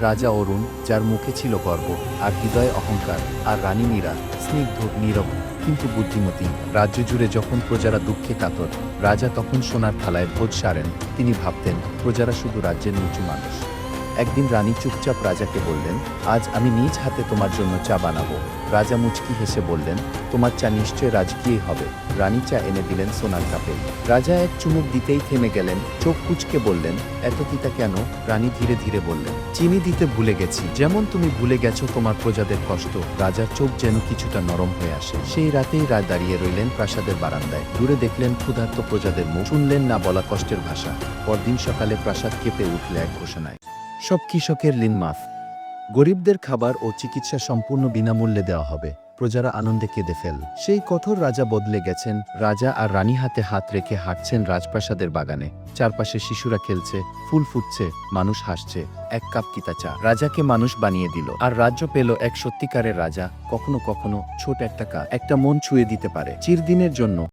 রাজা অরুণ, যার মুখে ছিল গর্ব আর হৃদয়ে অহংকার, আর রানী মীরা স্নিগ্ধ, নীরব কিন্তু বুদ্ধিমতী। রাজ্য জুড়ে যখন প্রজারা দুঃখে কাতর, রাজা তখন সোনার থালায় ভোজ সারেন। তিনি ভাবতেন, প্রজারা শুধু রাজ্যের নিচু মানুষ। একদিন রানী চুপচাপ রাজাকে বললেন, আজ আমি নিজ হাতে তোমার জন্য চা বানাবো। রাজা মুচকি হেসে বললেন, তোমার চা নিশ্চয় রাজকীয় হবে। রানী চা এনে দিলেন সোনার কাপে। রাজা এক চুমুক দিতেই থেমে গেলেন, চোখ কুচকে বললেন, এত তিতা কেন? রানী ধীরে ধীরে বললেন, চিনি দিতে ভুলে গেছি। যেমন তুমি ভুলে গেছো তোমার প্রজাদের কষ্ট, রাজার চোখ যেন কিছুটা নরম হয়ে আসে। সেই রাতেই রায় দাঁড়িয়ে রইলেন প্রাসাদের বারান্দায়। দূরে দেখলেন ক্ষুধার্ত প্রজাদের মুখ, শুনলেন না বলা কষ্টের ভাষা। পরদিন সকালে প্রাসাদ কেঁপে উঠলে এক ঘোষণায়। সব কৃষকের লিন মাফ। গরিবদের খাবার ও চিকিৎসা সম্পূর্ণ বিনামূল্যে দেওয়া হবে। প্রজারা আনন্দে কেঁদে ফেল। সেই কঠোর রাজা বদলে গেছেন। রাজা আর রানী হাতে হাত রেখে হাঁটছেন রাজপ্রাসাদের বাগানে। চারপাশে শিশুরা খেলছে, ফুল ফুটছে, মানুষ হাসছে, এক কাপ কিতা চা। রাজাকে মানুষ বানিয়ে দিল। আর রাজ্য পেল এক সত্যিকারের রাজা, কখনো কখনো ছোট একটা কাজ একটা মন ছুঁয়ে দিতে পারে। চিরদিনের জন্য